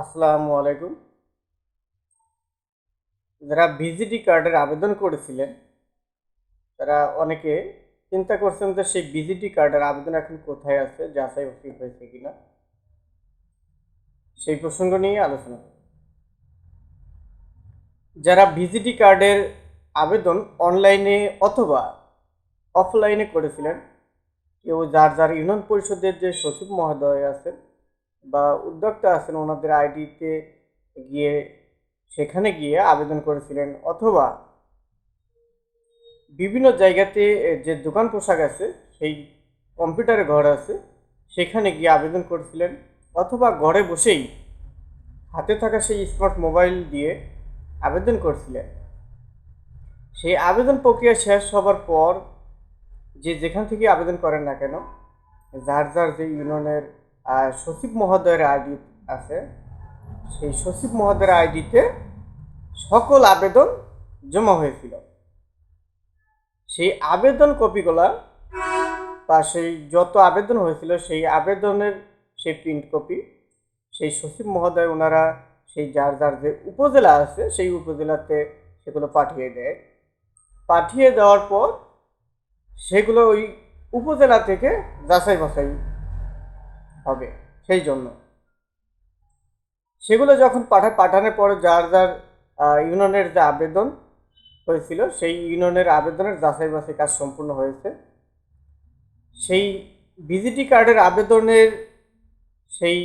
আসসালামু আলাইকুম। যারা ভিজিটি কার্ডের আবেদন করেছিলেন, তারা অনেকে চিন্তা করছেন যে সেই ভিজিটি কার্ডের আবেদন এখন কোথায় আছে, যাচাই বাছাই হয়েছে কিনা। সেই প্রসঙ্গ নিয়ে আলোচনা যারা ভিজিটি কার্ডের আবেদন অনলাইনে অথবা অফলাইনে করেছিলেন, কেউ যার যার ইউনিয়ন পরিষদের যে সচিব মহোদয় আছেন বা উদ্যোক্তা আছেন ওনাদের আইডিতে গিয়ে সেখানে গিয়ে আবেদন করেছিলেন অথবা বিভিন্ন জায়গাতে যে দোকান পোশাক আছে, সেই কম্পিউটারে ঘর আছে, সেখানে গিয়ে আবেদন করেছিলেন অথবা ঘরে বসেই হাতে থাকা সেই স্মার্ট মোবাইল দিয়ে আবেদন করছিলেন। সেই আবেদন প্রক্রিয়া শেষ হবার পর যে যেখান থেকে আবেদন করেন না কেন, যার যার যে ইউনিয়নের সচিব মহোদয়ের আইডি আছে। সেই সচিব মহোদয়ের আইডিতে সকল আবেদন জমা হয়েছিল। সেই আবেদন কপিগুলা বা সেই যত আবেদন হয়েছিল, সেই আবেদনের সেই প্রিন্ট কপি সেই সচিব মহোদয় ওনারা সেই যার যার যে উপজেলা আছে, সেই উপজেলাতে সেগুলো পাঠিয়ে দেয়। পাঠিয়ে দেওয়ার পর সেগুলো ওই উপজেলা থেকে যাচাই বাছাই হবে, সেই জন্য। সেগুলো যখন পাঠা, পাঠানোর পরে যার যার ইউনিয়নের যে আবেদন হয়েছিল, সেই ইউনিয়নের আবেদনের যাচাই বাছাই কাজ সম্পূর্ণ হয়েছে। সেই ভিজিটি কার্ডের আবেদনের সেই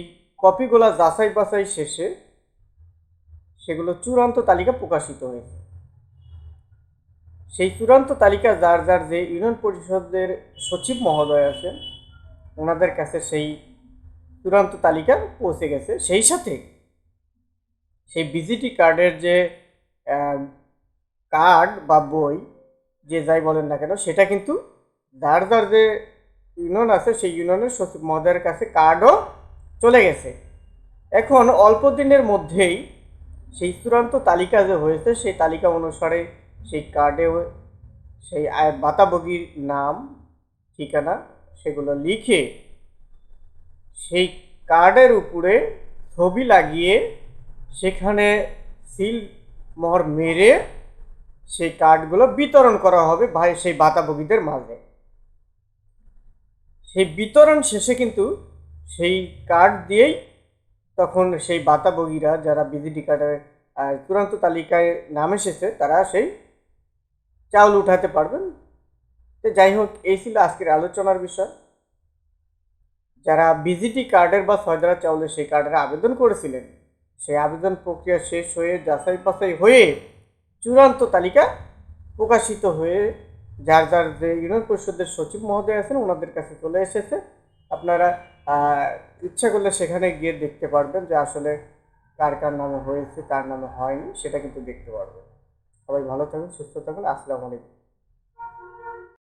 কপিগুলো যাচাই বাছাই শেষে সেগুলো চূড়ান্ত তালিকা প্রকাশিত হয়েছে। সেই চূড়ান্ত তালিকা যার যার যে ইউনিয়ন পরিষদের সচিব মহোদয় আছেন, ওনাদের কাছে সেই চূড়ান্ত তালিকা পৌঁছে গেছে। সেই সাথে সেই ভিজিটি কার্ডের যে কার্ড বা বই, যে যাই বলেন না কেন, সেটা কিন্তু যার যার যে ইউনিয়ন আছে, সেই ইউনিয়নের সচিব মহোদয়ের কাছে কার্ডও চলে গেছে। এখন অল্প দিনের মধ্যেই সেই চূড়ান্ত তালিকা যে হয়েছে, সেই তালিকা অনুসারে সেই কার্ডেও সেই বাতাবগির নাম, ঠিকানা, সেগুলো লিখে সেই কার্ডের উপরে ছবি লাগিয়ে সেখানে সিল মোহর মেরে সেই কার্ডগুলো বিতরণ করা হবে ভাই সেই বাতাবগীদের মাঝে। সেই বিতরণ শেষে কিন্তু সেই কার্ড দিয়েই তখন সেই বাতাবগীরা যারা বিজিডি কার্ডের চূড়ান্ত তালিকায় নাম এসেছে তারা সেই চাউল উঠাতে পারবেন। তো যাই হোক, এই ছিল আজকের আলোচনার বিষয়। যারা বিজিটি কার্ডের বা ছয়দারা চাউলের সেই কার্ডের আবেদন করেছিলেন, সেই আবেদন প্রক্রিয়া শেষ হয়ে যাচাই বাছাই হয়ে চূড়ান্ত তালিকা প্রকাশিত হয়ে যার যার যে ইউনিয়ন পরিষদের সচিব মহোদয় আছেন, ওনাদের কাছে চলে এসেছে। আপনারা ইচ্ছা করলে সেখানে গিয়ে দেখতে পারবেন যে আসলে কার কার নামে হয়েছে, কার নামে হয়নি, সেটা কিন্তু দেখতে পারবেন। সবাই ভালো থাকুন, সুস্থ থাকুন, আসসালামু আলাইকুম।